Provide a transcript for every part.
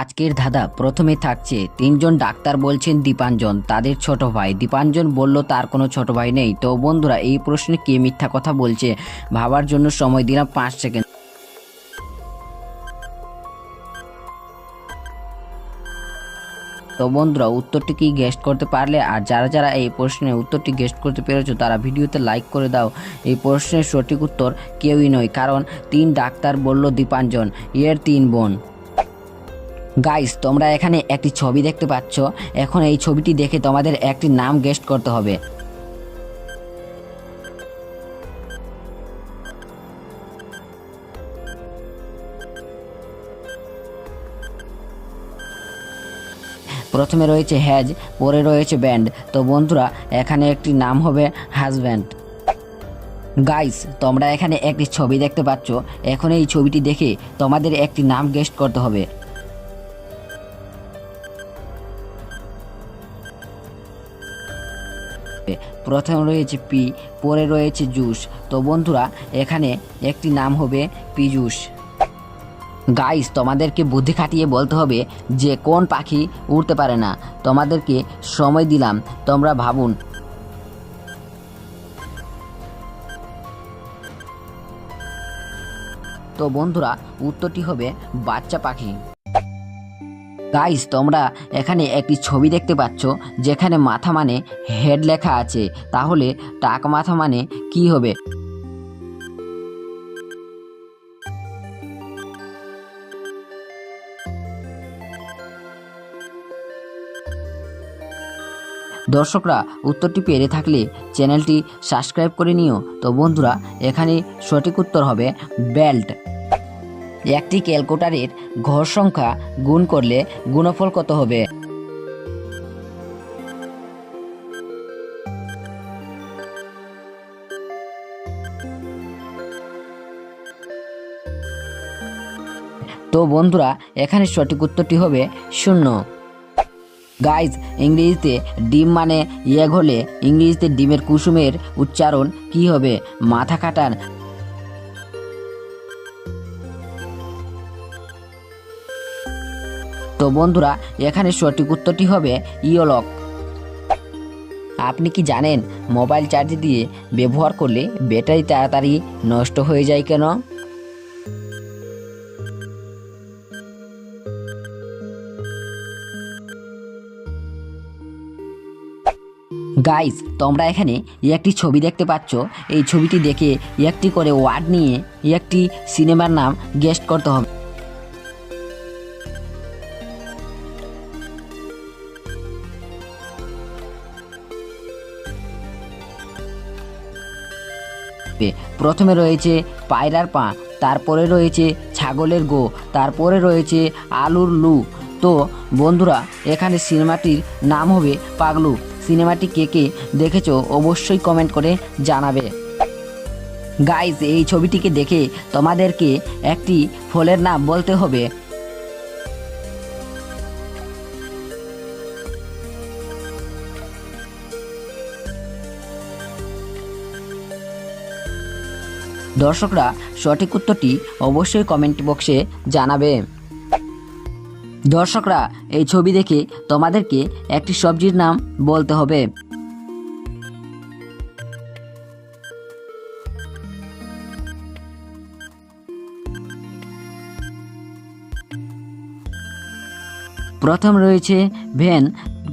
আজকের ধাঁধা প্রথমে থাকছে, তিনজন ডাক্তার বলছেন দীপাঞ্জন, তাদের ছোট ভাই। দীপাঞ্জন বলল, তার কোনো ছোট ভাই নেই। তো বন্ধুরা, এই প্রশ্নে কে মিথ্যা কথা বলছে, ভাবার জন্য সময় দিলাম পাঁচ সেকেন্ড। তো বন্ধুরা, উত্তরটি কি গেস্ট করতে পারলে? আর যারা যারা এই প্রশ্নের উত্তরটি গেস্ট করতে পেরেছ, তারা ভিডিওতে লাইক করে দাও। এই প্রশ্নের সঠিক উত্তর কেউই নয়, কারণ তিন ডাক্তার বলল দীপাঞ্জন, এর তিন বোন। গাইস তোমরা এখানে একটি ছবি দেখতে পাচ্ছ। এখন এই ছবিটি দেখে তোমাদের একটি নাম গেস্ট করতে হবে। প্রথমে রয়েছে হ্যাজ পরে রয়েছে ব্যান্ড তো বন্ধুরা, এখানে একটি নাম হবে হাজব্যান্ড গাইস তোমরা এখানে একটি ছবি দেখতে পাচ্ছ। এখন এই ছবিটি দেখে তোমাদের একটি নাম গেস্ট করতে হবে। প্রথম রয়েছে পি, পরে রয়েছে জুস। তো বন্ধুরা, এখানে একটি নাম হবে পিজুস। গাইস তোমাদেরকে বুদ্ধি খাটিয়ে বলতে হবে যে কোন পাখি উড়তে পারে না। তোমাদেরকে সময় দিলাম, তোমরা ভাবুন। তো বন্ধুরা, উত্তরটি হবে বাচ্চা পাখি। গাইস তোমরা এখানে একটি ছবি দেখতে পাচ্ছ, যেখানে মাথা মানে হেড লেখা আছে। তাহলে টাক মাথা মানে কি হবে? দর্শকরা, উত্তরটি পেরে থাকলে চ্যানেলটি সাবস্ক্রাইব করে নিও। তো বন্ধুরা, এখানে সঠিক উত্তর হবে বেল্ট একটি ক্যালকুটারের ঘর সংখ্যা গুণ করলে গুণফল কত হবে? তো বন্ধুরা, এখানে সঠিক উত্তরটি হবে শূন্য। গাইজ, ইংরেজিতে ডিম মানে ইয়েগ হলে ইংরেজিতে ডিমের কুসুমের উচ্চারণ কি হবে? মাথা কাটার তো বন্ধুরা, এখানে সঠিক উত্তরটি হবে ইয়োলক আপনি কি জানেন, মোবাইল চার্জ দিয়ে ব্যবহার করলে ব্যাটারি তাড়াতাড়ি নষ্ট হয়ে যায় কেন? গাইস তোমরা এখানে একটি ছবি দেখতে পাচ্ছ। এই ছবিটি দেখে একটি করে ওয়ার্ড নিয়ে একটি সিনেমার নাম গেস্ট করতে হবে। প্রথমে রয়েছে পায়রার পা, তারপরে রয়েছে ছাগলের গো, তারপরে রয়েছে আলুর লু। তো, বন্ধুরা, এখানে সিনেমাটির নাম হবে পাগলু। সিনেমাটি কে কে দেখেছ অবশ্যই কমেন্ট করে জানাবে। গাইজ এই ছবিটিকে দেখে তোমাদেরকে একটি ফলের নাম বলতে হবে। দর্শকরা সঠিক উত্তরটি অবশ্যই কমেন্ট বক্সে জানাবে। দর্শকরা, এই ছবি দেখে তোমাদেরকে একটি সবজির নাম বলতে হবে। প্রথম রয়েছে ভ্যান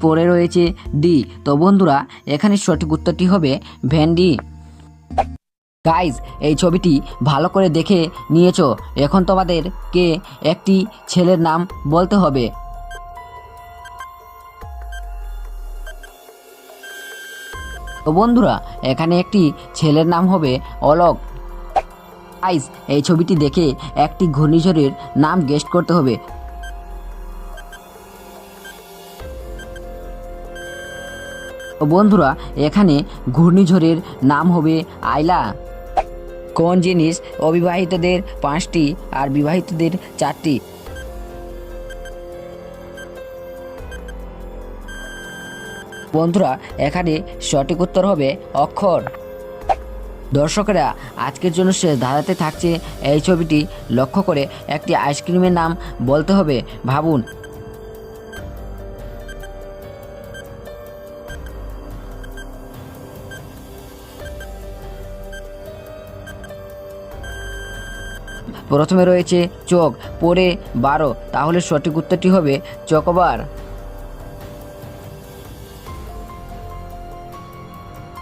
পরে রয়েছে ডি। তো বন্ধুরা, এখানে সঠিক উত্তরটি হবে ভ্যান্ডি গাইজ এই ছবিটি ভালো করে দেখে নিয়েছো। এখন তোমাদেরকে একটি ছেলের নাম বলতে হবে। তো বন্ধুরা, এখানে একটি ছেলের নাম হবে অলোক। গাইজ এই ছবিটি দেখে একটি ঘূর্ণিঝড়ের নাম গেস্ট করতে হবে। বন্ধুরা, এখানে ঘূর্ণিঝড়ের নাম হবে আইলা। কোন জিনিস অবিবাহিতদের পাঁচটি আর বিবাহিতদের চারটি? বন্ধুরা, এখানে সঠিক উত্তর হবে অক্ষর। দর্শকেরা, আজকের জন্য শেষ ধাঁধাতে থাকছে এই ছবিটি। লক্ষ্য করে একটি আইসক্রিমের নাম বলতে হবে। ভাবুন প্রথমে রয়েছে চোখ পরে বারো। তাহলে সঠিক উত্তরটি হবে চকবার।